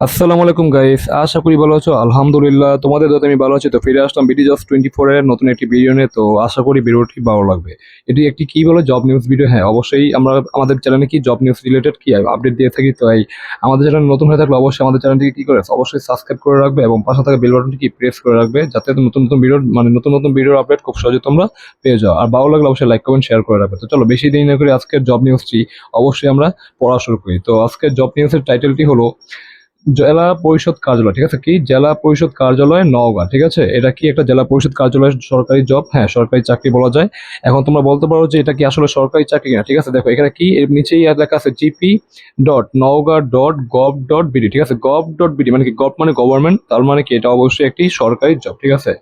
আসসালামু আলাইকুম গাইস আশা করি ভালো আছো। আলহামদুলিল্লাহ, তোমাদের যাতে আমি ভালো আছি। তো ফিরে আসলাম বিডি জবস টোয়েন্টি এর নতুন একটি ভিডিও নিয়ে। তো আশা করি ভিডিওটি ভালো লাগবে। এটি একটি কি বলো জব নিউজ ভিডিও হ্যাঁ অবশ্যই আমরা আমাদের চ্যানেলে কি জব নিউজ রিলেটেড কি আপডেট দিয়ে থাকি? তো এই আমাদের চ্যানেল নতুন হয়ে থাকলে অবশ্যই আমাদের চ্যানেলটিকে কি করে? অবশ্যই সাবস্ক্রাইব করে রাখবে এবং পাশে থাকা বেল বাটনটি কি প্রেস করে রাখবে, যাতে নতুন নতুন ভিডিও মানে নতুন নতুন ভিডিওর আপডেট খুব সহজে তোমরা পেয়ে যাও। আর ভালো লাগলে অবশ্যই লাইক কমেন্ট শেয়ার করে রাখবে। তো চলো, বেশি দেরি না করে আজকের জব নিউজটি অবশ্যই আমরা পড়া শুরু করি। তো আজকের জব নিউজের টাইটেলটি হলো জেলা পরিষদ কার্যালয়, ঠিক আছে? কি? জেলা পরিষদ কার্যালয় নওগাঁ, ঠিক আছে? এটা কি একটা জেলা পরিষদ কার্যালয় সরকারি জব হ্যাঁ সরকারি চাকরি বলা যায়। এখন তোমরা বলতে পারো যে এটা কি আসলে সরকারি চাকরি কিনা, ঠিক আছে? দেখো, এখানে কি? এর নিচেই লেখা আছে GP dot Naogaon dot gov dot BD ঠিক আছে? গভ ডট বিডি মানে কি? গভ মানে গভর্নমেন্ট তার মানে কি? এটা অবশ্যই একটি সরকারি জব ঠিক আছে?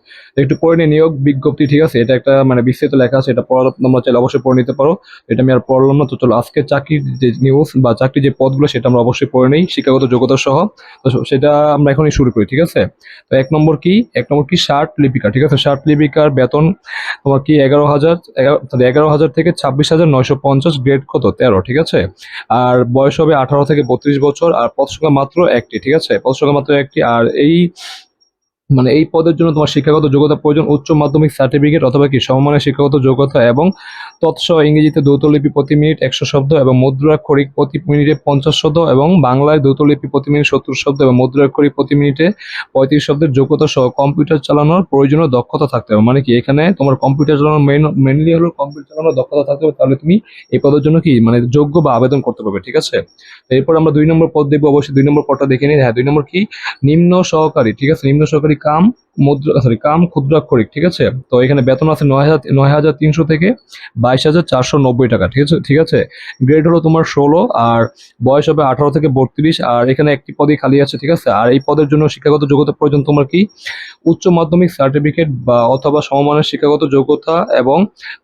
একটু পড়ে নিয়ে নিয়োগ বিজ্ঞপ্তি, ঠিক আছে? এটা একটা মানে বিস্তারিত লেখা আছে, এটা পড়া তোমরা চাইলে অবশ্যই পড়ে নিতে পারো। এটা আমি আর পড়লাম না, তো চলো আজকে চাকরির যে নিউজ বা চাকরির যে পদগুলো, সেটা আমরা অবশ্যই পড়ে নিই, শিক্ষাগত যোগ্যতা সহ। তো সেটা আমরা এখনই শুরু করি, ঠিক আছে? তো এক নম্বর কি? এক নম্বর কি? ষাট লিপিকা, ঠিক আছে? ষাট লিপিকার বেতন তোমার কি এগারো হাজার সরি এগারো হাজার থেকে ছাব্বিশ হাজার নয়শো পঞ্চাশ গ্রেড কত? তেরো, ঠিক আছে? আর বয়স হবে আঠারো থেকে বত্রিশ বছর, আর পদ সংখ্যা মাত্র একটি, ঠিক আছে? পদ সংখ্যা মাত্র একটি, আর এই মানে এই পদের জন্য তোমার শিক্ষাগত যোগ্যতা প্রয়োজন, উচ্চ মাধ্যমিক সার্টিফিকেট অথবা কি সমমানের শিক্ষাগত যোগ্যতা এবং তৎসহ ইংরেজিতে দ্রুতলিপি প্রতি মিনিট একশো শব্দ এবং মুদ্রাক্ষরিক প্রতি মিনিটে পঞ্চাশ শব্দ এবং বাংলায় দ্রুতলিপি প্রতি মিনিট সত্তর শব্দ এবং মুদ্রাক্ষরিক প্রতি মিনিটে পঁয়ত্রিশ শব্দের যোগ্যতা সহ কম্পিউটার চালানোর প্রয়োজনীয় দক্ষতা থাকতে হবে। মানে কি এখানে তোমার কম্পিউটার চালানোর মেন মেনলি হলো কম্পিউটার চালানোর দক্ষতা থাকতে হবে, তাহলে তুমি এই পদের জন্য কি মানে যোগ্য বা আবেদন করতে পারবে, ঠিক আছে? এরপর আমরা দুই নম্বর পদ দেখব, অবশ্যই দুই নম্বর পদটা দেখে নিই। হ্যাঁ দুই নম্বর কি? নিম্ন সহকারী, ঠিক আছে? নিম্ন সহকারী কাম মুদ্রা সরি কাম ক্ষুদ্রাক্ষরিক ঠিক আছে? তো এখানে বেতন আছে নয় হাজার নয় হাজার তিনশো থেকে বাইশ হাজার চারশো নব্বই টাকা, ঠিক আছে? ঠিক আছে? গ্রেড হলো তোমার ষোলো, আর বয়স হবে আঠারো থেকে বত্রিশ, আর এখানে একটি পদই খালি আছে, ঠিক আছে? আর এই পদের জন্য শিক্ষাগত যোগ্যতা প্রয়োজন তোমার কি? উচ্চ মাধ্যমিক সার্টিফিকেট বা অথবা সমমানের শিক্ষাগত যোগ্যতা এবং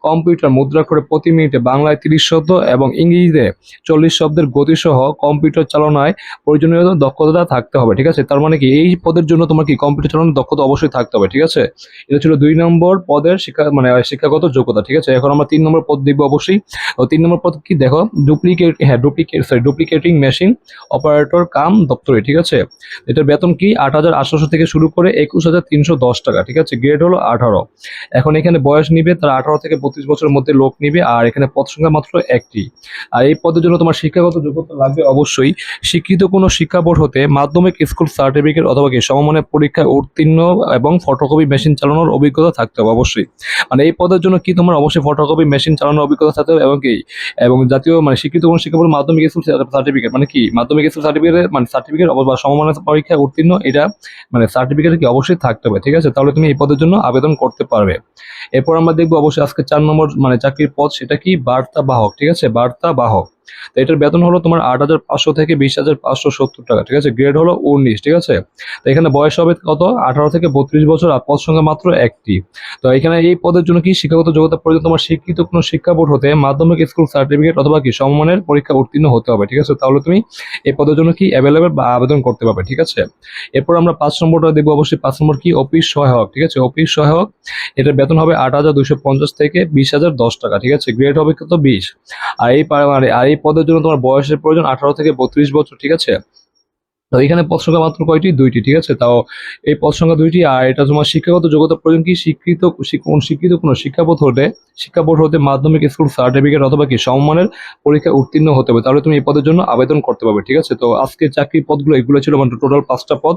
কম্পিউটার মুদ্রাক্ষরে প্রতি মিনিটে বাংলায় তিরিশ শব্দ এবং ইংরেজিতে চল্লিশ শব্দের গতিসহ কম্পিউটার চালনায় প্রয়োজনীয় দক্ষতা থাকতে হবে, ঠিক আছে? তার মানে কি, এই পদের জন্য তোমার কি কম্পিউটার চালানোর দক্ষতা অবশ্যই থাকতে হবে, ঠিক আছে? এটা ছিল দুই নম্বর পদের শিক্ষা মানে শিক্ষাগত যোগ্যতা, ঠিক আছে? এখন আমরা তিন নম্বর পদ দেখব অবশ্যই। তিন নম্বর পদ কি? দেখো ডুপ্লিকেট হ্যাঁ duplicate sorry duplicating machine operator cum, দপ্তরে, ঠিক আছে? এটার বেতন কি? আট হাজার আটশোশো থেকে শুরু করে একুশ হাজার তিনশো দশ টাকা, ঠিক আছে? গ্রেড হলো আঠারো। এখন এখানে বয়স নিবে, তারা আঠারো থেকে বত্রিশ বছরের মধ্যে লোক নিবে, আর এখানে পদ সংখ্যা মাত্র একটি। আর এই পদের জন্য তোমার শিক্ষাগত যোগ্যতা লাগবে অবশ্যই। শিক্ষিত কোনো শিক্ষা বোর্ড হতে মাধ্যমিক স্কুল সার্টিফিকেট অথবা কি? সমমানের পরীক্ষায় উত্তীর্ণ এবং ফটোকপি মেশিন চালানোর অভিজ্ঞতা থাকতে হবে, অবশ্যই। মানে এই পদের জন্য কি তোমার অবশ্যই ফটোকপি মেশিন চালানোর অভিজ্ঞতা থাকতে হবে এবং কি, এবং জাতীয় মানে শিক্ষিত কোনো শিক্ষা বোর্ড মাধ্যমিক স্কুল সার্টিফিকেট মানে কি, মাধ্যমিক স্কুল সার্টিফিকেট মানে সার্টিফিকেট বা সমমানের পরীক্ষায় উত্তীর্ণ, এটা মানে সার্টিফিকেট কি অবশ্যই থাকতে হবে, ঠিক আছে? তাহলে তুমি এই পদের জন্য আবেদন করতে পারবে। এরপর আমরা দেখব অবশ্যই আজকে চার নম্বর মানে চাকরির পদ সেটা কি? বার্তা বাহক ঠিক আছে? বার্তা বাহক তো এটার বেতন হলো তোমার আট হাজার পাঁচশো থেকে বিশ হাজার পাঁচশো সত্তর টাকা, ঠিক আছে? গ্রেড হলো উনিশ, ঠিক আছে? তো এখানে বয়স হবে কত? আঠারো থেকে বত্রিশ বছর, আর পদ সংখ্যা মাত্র একটি। তো এখানে এই পদের জন্য কি শিক্ষাগত যোগ্যতা প্রয়োজন তোমার শিক্ষিত কোনো শিক্ষা বোর্ড হতে মাধ্যমিক স্কুল সার্টিফিকেট অথবা কি সমমানের পরীক্ষা উত্তীর্ণ হতে হবে, ঠিক আছে? তাহলে তুমি এই পদের জন্য কি অ্যাভেলেবেল বা আবেদন করতে পারবে, ঠিক আছে? এরপর আমরা পাঁচ নম্বরটা দেখব, অবশ্যই পাঁচ নম্বর কি? অফিস সহায়ক, ঠিক আছে? অফিস সহায়ক, এটার বেতন হবে আট হাজার দুশো পঞ্চাশ থেকে বিশ হাজার দশ টাকা, ঠিক আছে? গ্রেড হবে কত? বিশ। আর এই মানে আর এই পদের জন্য তোমার বয়সের প্রয়োজন আঠারো থেকে বত্রিশ বছর ঠিক আছে? তো এখানে পদ সংখ্যা মাত্র কয়টি? দুইটি, ঠিক আছে? তাও এই পদ সংখ্যা দুইটি, আর এটা তোমার শিক্ষাগত যোগ্যতা প্রয়োজন কি? শিক- কোন শিক্ষিত কোনো শিক্ষা বোর্ড হতে, শিক্ষা হতে মাধ্যমিক স্কুল সার্টিফিকেট অথবা কি সমমানের পরীক্ষা উত্তীর্ণ হতে হবে। তাহলে তুমি এই পদের জন্য আবেদন করতে পারবে, ঠিক আছে? তো আজকে চাকরির পদগুলো, এগুলো ছিল মানে টোটাল পাঁচটা পদ।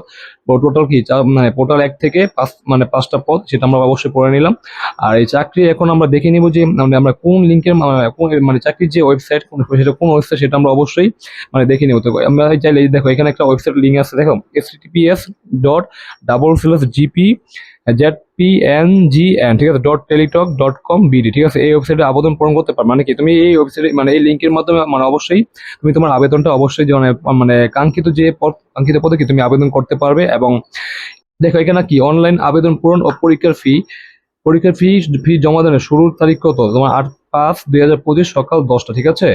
টোটাল কি? মানে টোটাল এক থেকে পাঁচ মানে পাঁচটা পদ, সেটা আমরা অবশ্যই পড়ে নিলাম। আর এই চাকরি এখন আমরা দেখে নিব যে মানে আমরা কোন লিঙ্কের মানে চাকরির যে ওয়েবসাইট সেটা কোন ওয়েবসাইট সেটা আমরা অবশ্যই মানে দেখে নেব। তো আমরা চাইলে, দেখো, এখানে একটা লিঙ্ক আছে, দেখো S TPS dot double slash GP Z P N G N ঠিক আছে dot Teletalk dot com BD ঠিক আছে, এই ওয়েবসাইটে আবেদন পূরণ করতে পারো মানে কি, তুমি এই ওয়েবসাইটে মানে এই লিঙ্কের মাধ্যমে মানে অবশ্যই তুমি তোমার আবেদনটা অবশ্যই মানে মানে কাঙ্ক্ষিত যে পদ, কাঙ্ক্ষিত পদে কি তুমি আবেদন করতে পারবে এবং দেখো, এখানে কি অনলাইন আবেদন পূরণ ও পরীক্ষার ফি পরীক্ষার ফি ফি জমা দেওয়ার শুরুর তারিখ কত? তোমার আট পাঁচ দুই হাজার পঁচিশ সকাল দশটা, ঠিক আছে?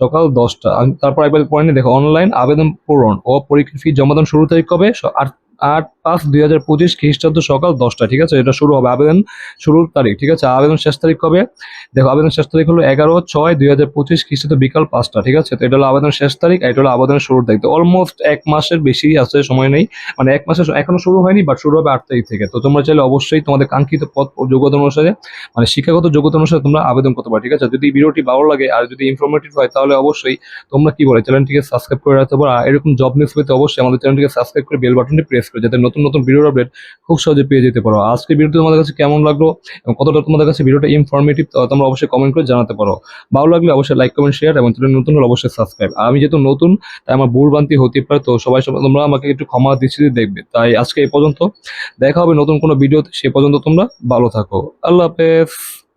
সকাল দশটা। তারপর একবার পরে দেখো অনলাইন আবেদন পূরণ ও পরীক্ষা ফি জমা দেওয়ার শুরু তারিখ কবে? আট আট পাঁচ দুই হাজার পঁচিশ খ্রিস্টাব্দ সকাল দশটা, ঠিক আছে? এটা শুরু হবে আবেদন শুরুর তারিখ, ঠিক আছে? আবেদন শেষ তারিখ কবে? দেখো, আবেদন শেষ তারিখ হলো এগারো ছয় দুই হাজার পঁচিশ খ্রিস্টাব্দ বিকাল পাঁচটা, ঠিক আছে? তো এটা হলো আবেদন শেষ তারিখ এটা হলো আবেদনের শুরুর তারিখ। তো অলমোস্ট এক মাসের বেশি আছে, সময় নেই। মানে এক মাসের এখনও শুরু হয়নি বাট শুরু হবে আট তারিখ থেকে। তো তোমরা চাইলে অবশ্যই তোমাদের কাঙ্ক্ষিত পদ যোগ্যতা অনুসারে মানে শিক্ষাগত যোগ্যতা অনুসারে তোমরা আবেদন করতে পারো, ঠিক আছে? যদি ভিডিওটি ভালো লাগে আর যদি ইনফরমেটিভ হয়, তাহলে অবশ্যই তোমরা কি বলে? চ্যানেলটিকে সাবস্ক্রাইব করে রাখতে পারো। আর এরকম জব নিউজ পেতে অবশ্যই আমাদের চ্যানেলটিকে সাবস্ক্রাইব করে বেল বাটনটি প্রেস করে, যাতে নতুন নতুন ভিডিও আপডেট খুব সহজে পেয়ে যেতে পারো। আজকে ভিডিওটি তোমাদের কাছে কেমন লাগল এবং কতটা তোমাদের কাছে ভিডিওটা ইনফরমেটিভ তোমরা অবশ্যই কমেন্ট করে জানাতে পারো। ভালো লাগলে অবশ্যই লাইক কমেন্ট শেয়ার এবং চ্যানেল নতুন হলে অবশ্যই সাবস্ক্রাইব আমি যেহেতু নতুন, তাই আমার ভুল হতে পারে, তো সবাই সবাই তোমরা আমাকে একটু ক্ষমা দৃষ্টিতে দেখবে। তাই আজকে এই পর্যন্ত দেখা হবে নতুন কোনো ভিডিওতে, সে পর্যন্ত তোমরা ভালো থাকো। আল্লাহ হাফেজ।